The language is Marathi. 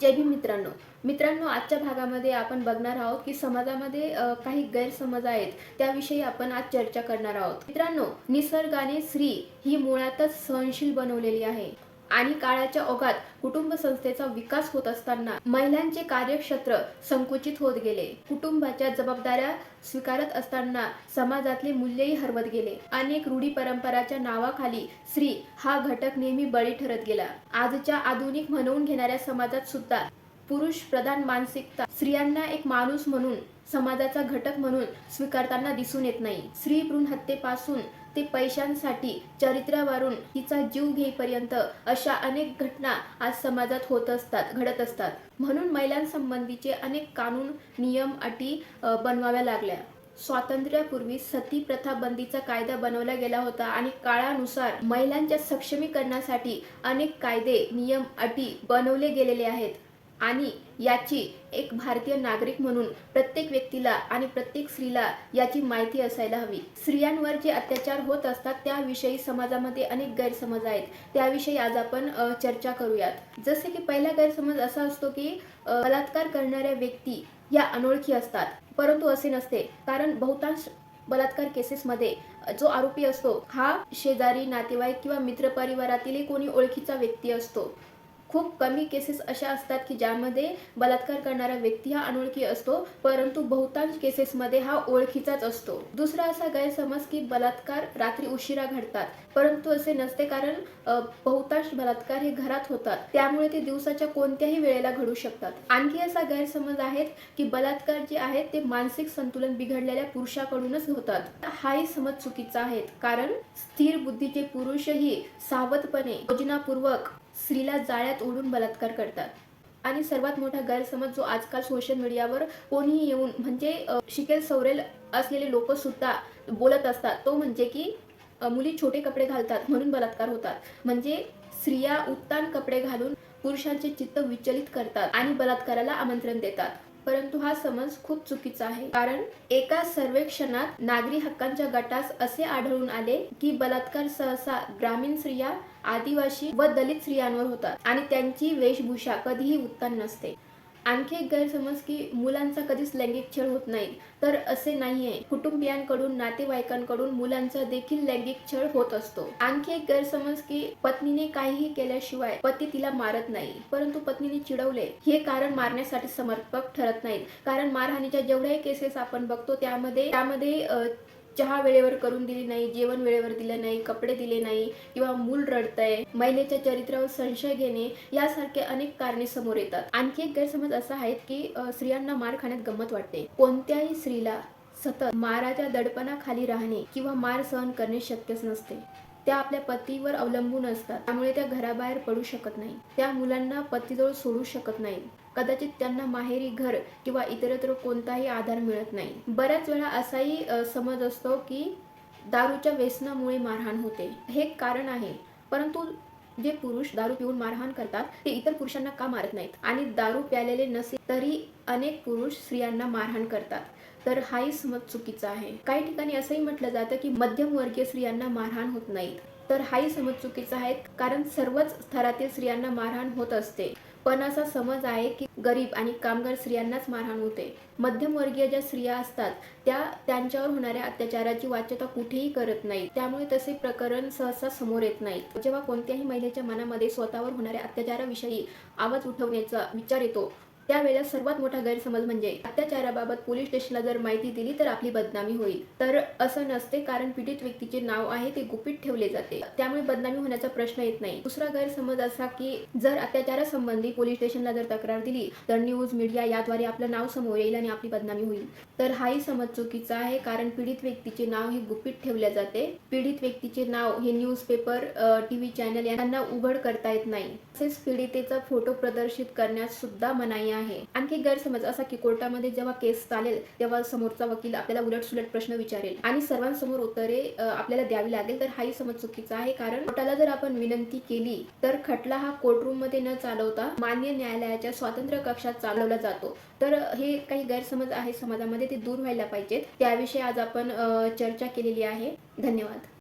जय भीम मित्रांनो. मित्रांनो आजच्या भागामध्ये आपण बघणार आहोत की समाजामध्ये काही गैरसमज आहेत त्याविषयी आपण आज चर्चा करणार आहोत. मित्रांनो निसर्गाने स्त्री ही मुळातच सहनशील बनवलेली आहे. आणि काळाच्या ओघात कुटुंब संस्थेचा विकास होत असताना महिलांचे कार्यक्षेत्र संकुचित होत गेले. कुटुंबाच्या जबाबदाऱ्या स्वीकारत असताना समाजातले मूल्यही हरवत गेले. अनेक रूढी परंपराच्या नावाखाली स्त्री हा घटक नेहमी बळी ठरत गेला. आजच्या आधुनिक म्हणवून घेणाऱ्या समाजात सुद्धा पुरुष प्रधान मानसिकता स्त्रियांना एक माणूस म्हणून समाजाचा घटक म्हणून स्वीकारताना दिसून येत नाही. स्त्री भ्रूण हत्येपासून ते पैशांसाठी चरित्रावरून तिचा जीव घेईपर्यंत अशा अनेक घटना आज समाजात होत असतात घडत असतात. म्हणून महिलांसंबंधीचे अनेक कानून नियम अटी बनवाव्या लागल्या. स्वातंत्र्यापूर्वी सती प्रथा बंदीचा कायदा बनवला गेला होता आणि काळानुसार महिलांच्या सक्षमीकरणासाठी अनेक कायदे नियम अटी बनवले गेलेले आहेत. आणि याची एक भारतीय नागरिक म्हणून प्रत्येक व्यक्तीला आणि प्रत्येक स्त्रीला याची माहिती असायला हवी. स्त्रियांवर जे अत्याचार होत असतात त्याविषयी समाजामध्ये अनेक गैरसमज आहेत. त्याविषयी आज आपण चर्चा करूयात. जसे की पहिला गैरसमज असा असतो की बलात्कार करणाऱ्या व्यक्ती या अनोळखी असतात. परंतु असे नसते. कारण बहुतांश बलात्कार केसेसमध्ये जो आरोपी असतो हा शेजारी नातेवाईक किंवा मित्रपरिवारातील कोणी ओळखीचा व्यक्ती असतो. खूप कमी केसेस अशा असतात की ज्यामध्ये बलात्कार करणारा व्यक्ती हा अनोळखी असतो परंतु बहुतांश केसेसमध्ये हा ओळखीचाच असतो. दुसरा असा गैरसमज की बलात्कार रात्री उशिरा घडतात परंतु असे नसते कारण बहुतांश बलात्कार हे घरात होतात. त्यामुळे ते दिवसाच्या कोणत्याही वेळेला घडू शकतात. आणखी असा गैरसमज आहेत की बलात्कार जे आहेत ते मानसिक संतुलन बिघडलेल्या पुरुषाकडूनच होतात. हाही समज चुकीचा आहे कारण स्थिर बुद्धीचे पुरुषही सावधपणे योजनापूर्वक स्त्रीला जाळ्यात ओढून बलात्कार करतात. आणि सर्वात मोठा गैरसमज जो आजकाल सोशल मीडियावर कोणीही येऊन म्हणजे शिकेल सवरेल असलेले लोक सुद्धा बोलत असतात. तो म्हणजे की मुली छोटे कपडे घालतात म्हणून बलात्कार होतात. म्हणजे स्त्रिया उत्तान कपडे घालून पुरुषांचे चित्त विचलित करतात आणि बलात्काराला आमंत्रण देतात. परंतु हा समज खूप चुकीचा आहे. कारण एका सर्वेक्षणात नागरी हक्कांच्या गटास असे आढळून आले की बलात्कार सहसा ग्रामीण स्त्रिया आदिवासी व दलित स्त्रियांवर होतात आणि त्यांची वेशभूषा कधीही उत्तम नसते. आणखी एक गैरसमज की मुलांचा कधीच लैंगिक छळ होत नाही. तर असे नाही आहे कुटुंबियांकडून नातेवाईकांकडून मुलांचा देखील लैंगिक छळ होत असतो. आणखी एक गैरसमज की पत्नीने काहीही केल्याशिवाय पती तिला मारत नाही. परंतु पत्नीने चिडवले. हे कारण मारण्यासाठी समर्पक ठरत नाहीत. कारण मारहाणीच्या जेवढ्याही केसेस आपण बघतो त्यामध्ये त्यामध्ये चहा वेळेवर करून दिली नाही जेवण वेळेवर दिलं नाही कपडे दिले नाही किंवा मूल रडतंय महिलेच्या चरित्रावर संशय घेणे यासारखे अनेक कारणे समोर येतात. आणखी एक गैरसमज असा आहे की स्त्रियांना मार खाण्यात गंमत वाटते. कोणत्याही स्त्रीला सतत माराच्या दडपणाखाली राहणे किंवा मार सहन करणे शक्यच नसते. त्या आपल्या पतीवर अवलंबून असतात. त्यामुळे त्या घराबाहेर पडू शकत नाही. त्या मुलांना पतीजवळ सोडू शकत नाही कदाचित त्यांना माहेरी घर किंवा इतरत्र कोणताही आधार मिळत नाही. बऱ्याच वेळा असाही समज असतो की दारूच्या व्यसनामुळे मारहाण होते. हे कारण आहे. परंतु जे पुरुष दारू पिऊन मारहाण करतात ते इतर पुरुषांना का मारत नाहीत? आणि दारू प्यालेले नसेल तरी अनेक पुरुष स्त्रियांना मारहाण करतात. तर हाही समज चुकीचा आहे. काही ठिकाणी असंही म्हटलं जातं की मध्यमवर्गीय स्त्रियांना मारहाण होत नाहीत. तर हाही समज चुकीचा आहे कारण सर्वच स्तरातील स्त्रियांना मारहाण होत असते. पण असा समज आहे की गरीब आणि कामगार स्त्रियांनाच मारहाण होते. मध्यमवर्गीय ज्या स्त्रिया असतात त्या त्यांच्यावर होणाऱ्या अत्याचाराची वाच्यता कुठेही करत नाही त्यामुळे तसे प्रकरण सहसा समोर येत नाही जेव्हा कोणत्याही महिलेच्या मनामध्ये स्वतःवर होणाऱ्या अत्याचाराविषयी आवाज उठवण्याचा विचार येतो त्यावेळेला सर्वात मोठा गैरसमज म्हणजे अत्याचाराबाबत पोलीस स्टेशनला जर माहिती दिली तर आपली बदनामी होईल. तर असं नसते कारण पीडित व्यक्तीचे नाव आहे ते गुपित ठेवले जाते. त्यामुळे बदनामी होण्याचा प्रश्न येत नाही. दुसरा गैरसमज असा की जर अत्याचारासंबंधी पोलीस स्टेशनला जर तक्रार दिली तर न्यूज मीडिया याद्वारे आपलं नाव समोर येईल आणि आपली बदनामी होईल. तर हाही समज चुकीचा आहे कारण पीडित व्यक्तीचे नाव हे गुपित ठेवले जाते. पीडित व्यक्तीचे नाव हे न्यूज पेपर टीव्ही चॅनल यांना उघड करता येत नाही. तसेच पीडितेचा फोटो प्रदर्शित करण्यास सुद्धा मनाई आहे. आणखी गैरसमज असा की कोर्टामध्ये जेव्हा केस चालेल तेव्हा समोरचा वकील आपल्याला उलट सुलट प्रश्न विचारेल आणि सर्वांसमोर उत्तरे आपल्याला द्यावी लागेल तर हाही समज चुकीचा आहे. कारण कोर्टाला जर आपण विनंती केली तर खटला हा कोर्टरूममध्ये न चालवता मान्य न्यायालयाच्या स्वातंत्र्य कक्षात चालवला जातो. तर हे काही गैरसमज आहे समाजामध्ये ते दूर व्हायला पाहिजेत. त्याविषयी आज आपण चर्चा केलेली आहे. धन्यवाद.